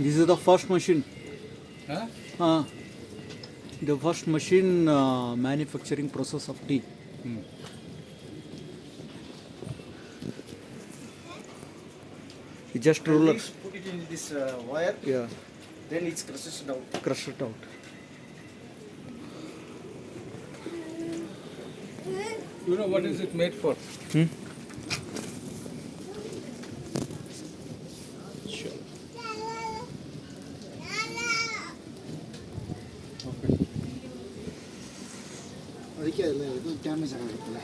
This is the first machine. Huh? Uh, the first machine uh, manufacturing process of tea. It's just rollers. Put it in this uh, wire, Yeah, then it's crushed down. crush it out. You know what is it made for? Hmm? Damage ಆಗುತ್ತಲ್ಲ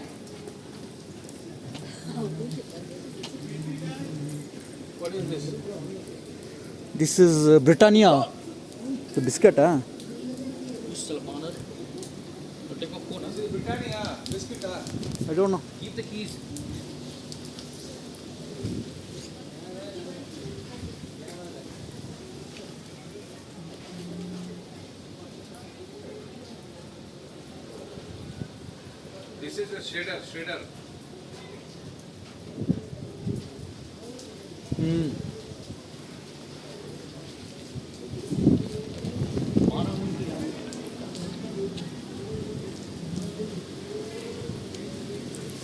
What is this? This is uh, Britannia. Shredder, shredder. Hmm.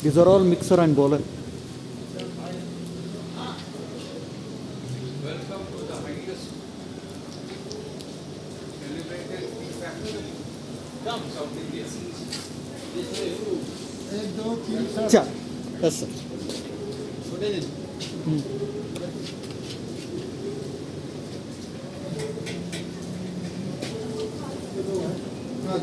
These are all mixer and bowler. See,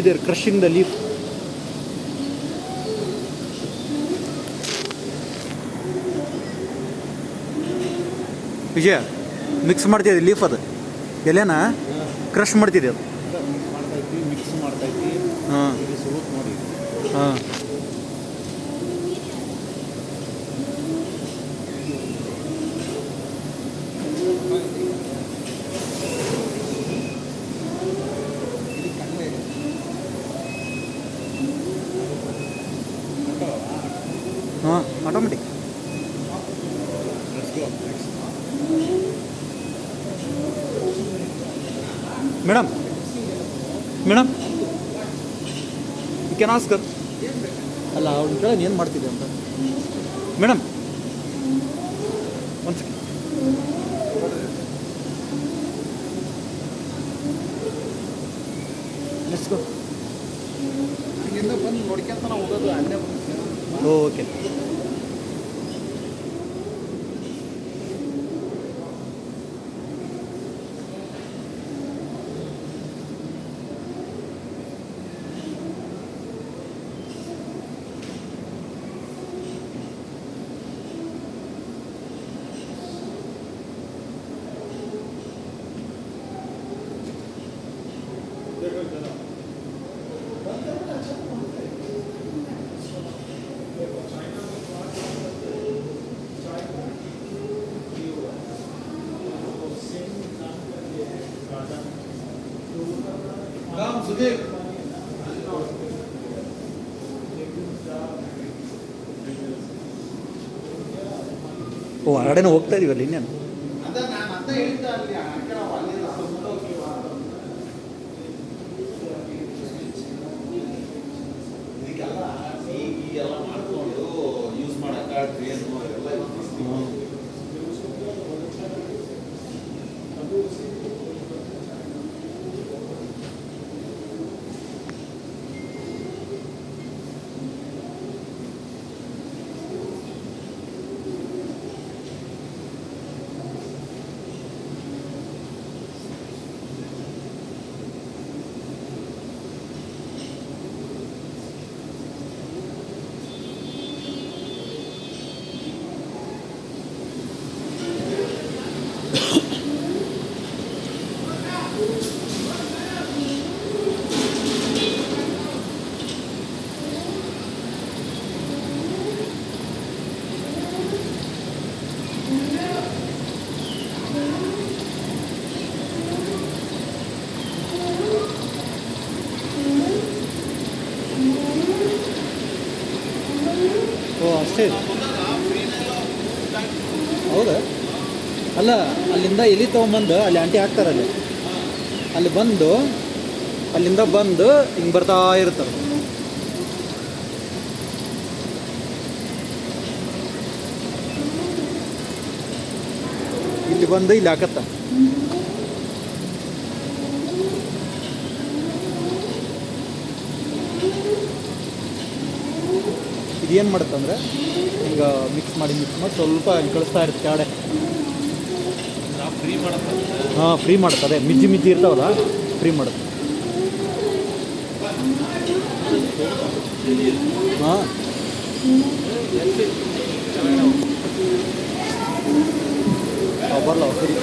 they're crushing the leaf. Vijaya mix ಮಾಡ್ತಿದ್ದೆ leaf ಅದು? ಎಲೆನ? Crush ಮಾಡ್ತಿದ್ದೆ ಅದು? Mix ಮಾಡ್ತೈತಿ ಹಾಂ. ಹಾಂ automatic madam madam you can ask her ಅಲ್ಲ ಅವ್ರನ್ನ ಕೇಳೋದು ಏನು ಮಾಡ್ತಿದ್ದೆ ಅಂತ? ಮೇಡಮ್ ಒಂದು ಸೆಕೆಂಡ್ ಲೆಟ್ಸ್ ಓ ಹೊರಗಡೆನೂ ಹೋಗ್ತಾ ಇದೀವಲ್ಲ ಇನ್ನೇನು ಅಲ್ಲಿಂದ ಎಲಿ ತೊಗೊಂಬಂದು ಅಲ್ಲಿ ಆಂಟಿ ಹಾಕ್ತಾರೆ ಅಲ್ಲಿ. ಅಲ್ಲಿ ಬಂದು, ಅಲ್ಲಿಂದ ಬಂದು ಹಿಂಗೆ ಬರ್ತಾ ಇರ್ತಾರೆ. ಇಲ್ಲಿ ಬಂದು ಇಲ್ಲಿ ಹಾಕತ್ತ. ಇದೇನು ಮಾಡುತ್ತಂದ್ರೆ, ಈಗ ಮಿಕ್ಸ್ ಮಾಡಿ ಮಿಕ್ಸ್ ಮಾಡಿ ಸ್ವಲ್ಪ ಕಳಿಸ್ತಾ ಇರುತ್ತೆ ಮಾಡತ್ತೆ ಹಾಂ ಫ್ರೀ ಮಾಡುತ್ತೆ ಅದೇ ಮಿಜ್ಜಿ ಮಿಜ್ಜಿ ಇರ್ತಾವಲ್ಲ ಫ್ರೀ ಮಾಡುತ್ತೆ. ಹಾಂ. ಸರಿ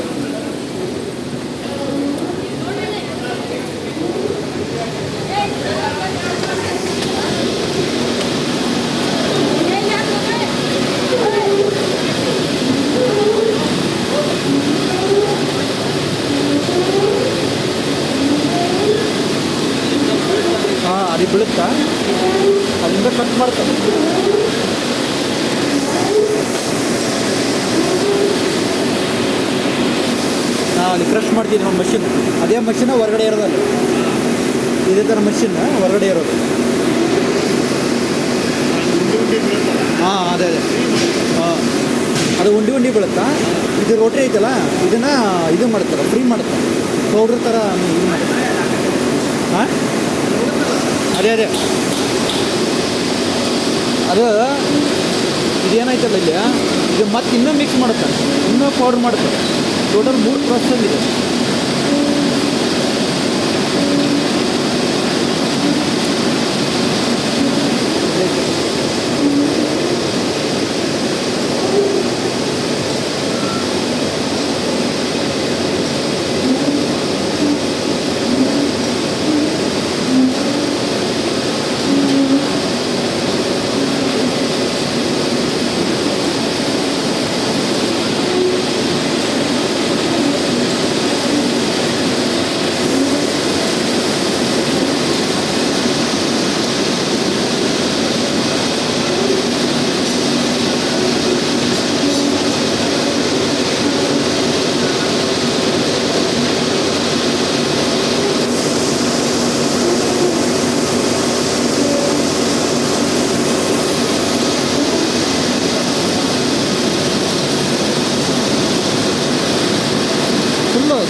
ಅದು ಬೀಳುತ್ತಾ ಅಲ್ಲಿಂದ ಕಟ್ ಮಾಡ್ತಾರೆ ನಾ ಅಲ್ಲಿ ಕ್ರಶ್ ನಮ್ಮ ಮಷಿನ್ ಅದೇ ಮಷಿನ್ ಹೊರಗಡೆ ಇರೋದಲ್ಲ. ಇದೇ ಥರ ಮಷಿನ್ ಹೊರಗಡೆ ಇರೋದು. ಹಾಂ, ಅದೇ ಅದೇ. ಹಾಂ. ಅದು ಉಂಡಿ ಉಂಡಿ ಬೀಳುತ್ತಾ? ಇದು ರೋಟ್ರಿ ಐತಲ್ಲ, ಇದನ್ನು ಇದು ಮಾಡ್ತಾರೆ ಫ್ರೀ ಮಾಡ್ತಾರೆ. ಪೌಡ್ರ್ ಥರ ಇದು ಮಾಡ್ತಾರೆ. ಹಾಂ? ಅದೇ ಅದೇ. ಅದು ಇದೇನಾಯ್ತಲ್ಲ ಇಲ್ಲಿ, ಇದು ಮತ್ತೆ ಇನ್ನೂ ಮಿಕ್ಸ್ ಮಾಡುತ್ತೆ ಇನ್ನೂ ಪೌಡ್ರ್ ಮಾಡುತ್ತೆ टोटल मूड प्रश्न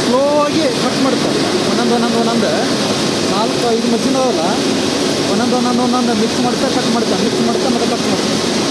ಸ್ಲೋ ಆಗಿ ಕಟ್ ಮಾಡ್ತಾರೆ. ಒಂದೊಂದು ಒಂದೊಂದು ಒಂದೊಂದು. ನಾಲ್ಕು, ಐದು ಮಷಿನ್ ಅವಲ್ಲ ಒಂದೊಂದು ಒಂದೊಂದು ಒಂದೊಂದು. ಮಿಕ್ಸ್ ಮಾಡ್ತಾ ಕಟ್ ಮಾಡ್ತಾರೆ ಮಿಕ್ಸ್ ಮಾಡ್ತಾ, ಮತ್ತೆ ಕಟ್ ಮಾಡ್ತಾ.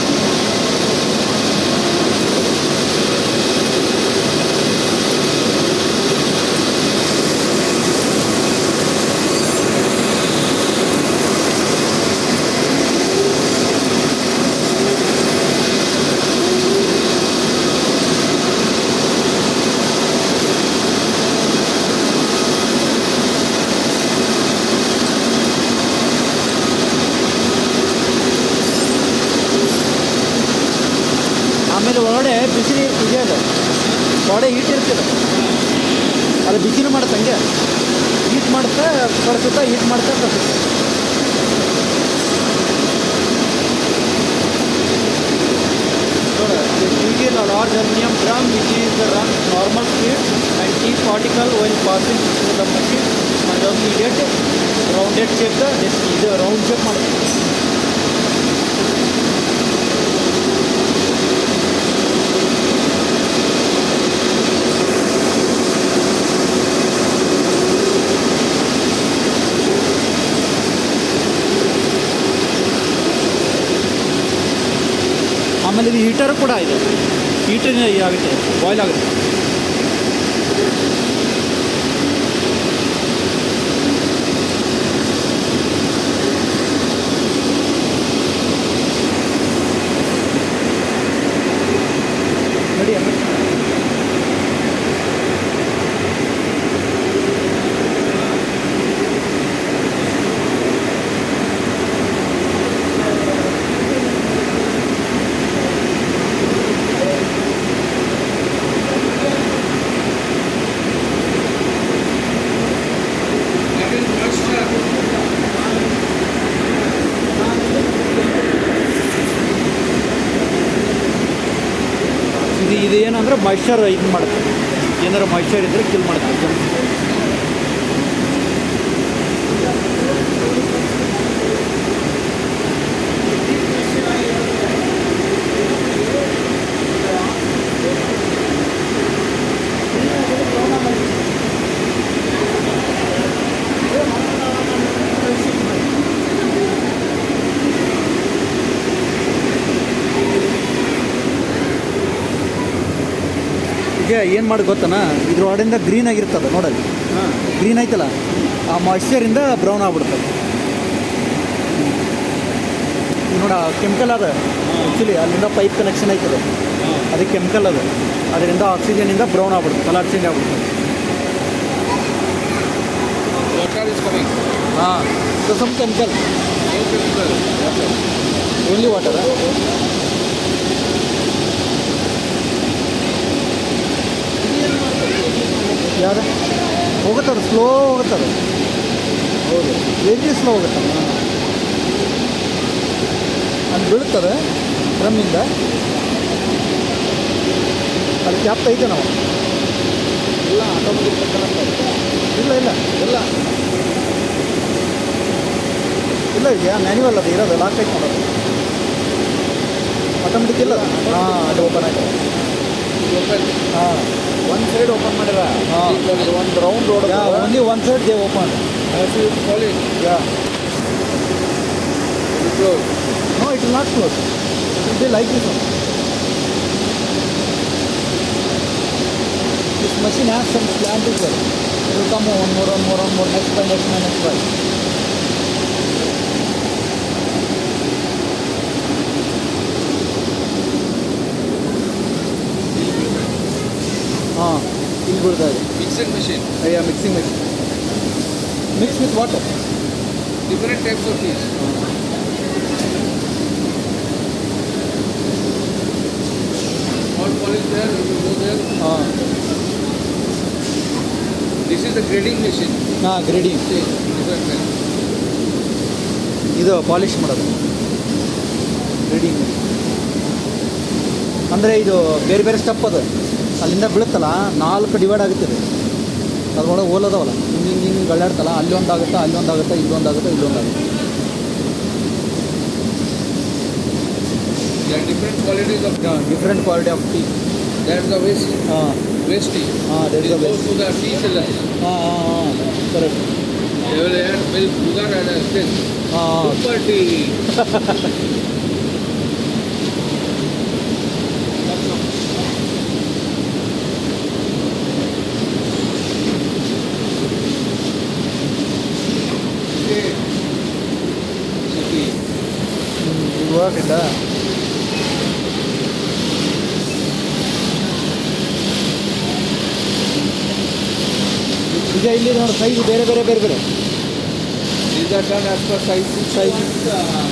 It is a large aluminum drum which is run normal speed and keep particle while passing through the machine and the immediate rounded shape the ಇದು ರೌಂಡ್ ಶೇಪ್ ಮಾಡುತ್ತೆ ಆಮೇಲೆ ಇದು heater ಕೂಡ ಇದೆ ಹೀಟರ್ ಆಗುತ್ತೆ ಬಾಯ್ಲ್ ಆಗುತ್ತೆ moisture ಇದು ಮಾಡುತ್ತೆ ಏನಾರು ಮಾಯ್ಶ್ಚರ್ ಇದ್ದರೆ ಕಿಲ್ ಮಾಡುತ್ತೆ ಏನು ಮಾಡಿ ಗೊತ್ತಾನ? ಇದ್ರ ಒಳಗಿಂದ ಗ್ರೀನ್ ಆಗಿರ್ತದೆ ನೋಡಲ್ಲಿ. ಹಾಂ. ಗ್ರೀನ್ ಐತಲ್ಲ ಆ ಮಾಯ್ಶ್ಚರಿಂದ ಬ್ರೌನ್ ಆಗ್ಬಿಡ್ತದೆ ನೋಡ ಕೆಮಿಕಲ್ ಅದ. ಆ್ಯಕ್ಚುಲಿ ಅಲ್ಲಿಂದ ಪೈಪ್ ಕನೆಕ್ಷನ್ ಐತದೆ ಅದು ಕೆಮಿಕಲ್ ಅದ. ಅದರಿಂದ ಆಕ್ಸಿಜನಿಂದ ಬ್ರೌನ್ ಆಗ್ಬಿಡ್ತದೆ ಕಲರ್ ಚೇಂಜ್ ಆಗ್ಬಿಡ್ತದೆ. ಹಾಂ. So some chemical. Only water ಯಾರು? ಹೋಗುತ್ತಾರೆ ಸ್ಲೋ ಹೋಗುತ್ತಾರೆ. ಹೌದು ವೆರಿ ಸ್ಲೋ ಹೋಗುತ್ತೆ ಅಲ್ಲಿ ಬೀಳ್ತಾರೆ ಡ್ರಮ್ಮಿಂದ ಅಲ್ಲಿ ಕ್ಯಾಪ್ ಐತೆ ನಾವು. ಇಲ್ಲ ಆಟೋಮೆಟಿಕ್ ಇಲ್ಲ ಇಲ್ಲ ಇಲ್ಲ. ಇಲ್ಲ ಇದೆಯಾ ಮ್ಯಾನ್ಯುವಲ್ ಅದು ಇರೋದು ಲಾಕ್ ಐತೆ ಮಾಡೋದು. ಆಟೋಮೆಟಿಕ್ ಇಲ್ಲ ಹಾಂ, ಅದು ಓಪನ್ ಹಾಂ ಹಾಂ ಒನ್ ಸೈಡ್ ಓಪನ್ ಮಾಡ್ಯಾರ ಒಂದು ರೌಂಡ್ ರೋಡ್ ಹಾಂ ರಂಡಿ one side they open it it slowly yeah. It not close it the light E machine it machine ಯಾಕೆ ಸರ್ ಪ್ಲಾಂಟಿತ್ತು ಸರ್ ಒಲ್ಕಮ್ಮು ಒಂದು ಮೂರು ಮೂರು ನೆಕ್ಸ್ಟ್ ಪೈ ನೆಕ್ಸ್ಟ್ ನೆಕ್ಸ್ಟ್ ಬೈ ಬಿಡ್ತಾ machine. Uh, yeah, mixing machine. Mix with water. different types of fish hot polish there you go there Uh. this is the grading machine Ah, grading. see different types ಇದು polish ಮಾಡೋದು ready ಅಂದರೆ ಇದು ಬೇರೆ ಬೇರೆ step ಅದು ಅಲ್ಲಿಂದ ಬೀಳುತ್ತಲ್ಲ ನಾಲ್ಕು divide ಆಗುತ್ತೆ ಇದು ಅದ್ರೊಳಗೆ ಓಲದವಲ್ಲ ಹಿಂಗೆ ಹಿಂಗೆ ಹಿಂಗೆ ಗಳ್ಯಾಡ್ತಲ್ಲ ಅಲ್ಲಿ ಒಂದಾಗುತ್ತೆ ಅಲ್ಲಿ ಒಂದಾಗುತ್ತೆ ಇಲ್ಲಿ ಒಂದಾಗುತ್ತೆ ಇಲ್ಲಿ ಒಂದಾಗುತ್ತೆ. Different qualities of different quality of tea that is a waste ಹಾಂ. ವೇಸ್ಟ್ ಟೀ ಹಾಂ that is a waste to the tea ಇಲ್ಲ ಹಾಂ ಹಾಂ ಹಾಂ correct they will had milk and state ಹಾಂ ಟೀ ಇವಾಗಿಲ್ಲ ಈಗ ಇಲ್ಲಿ ನೋಡಿ ಸೈಜ್ ಬೇರೆ ಬೇರೆ ಬೇರೆ ಬೇರೆ. Uh, ಹಾಂ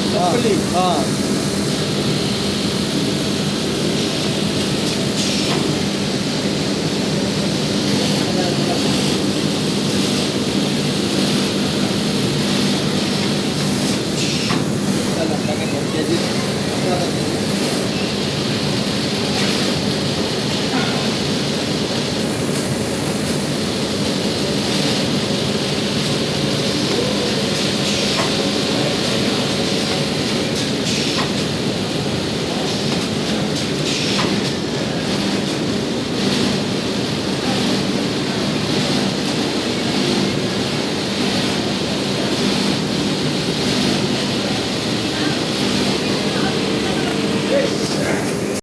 ಹಾಂ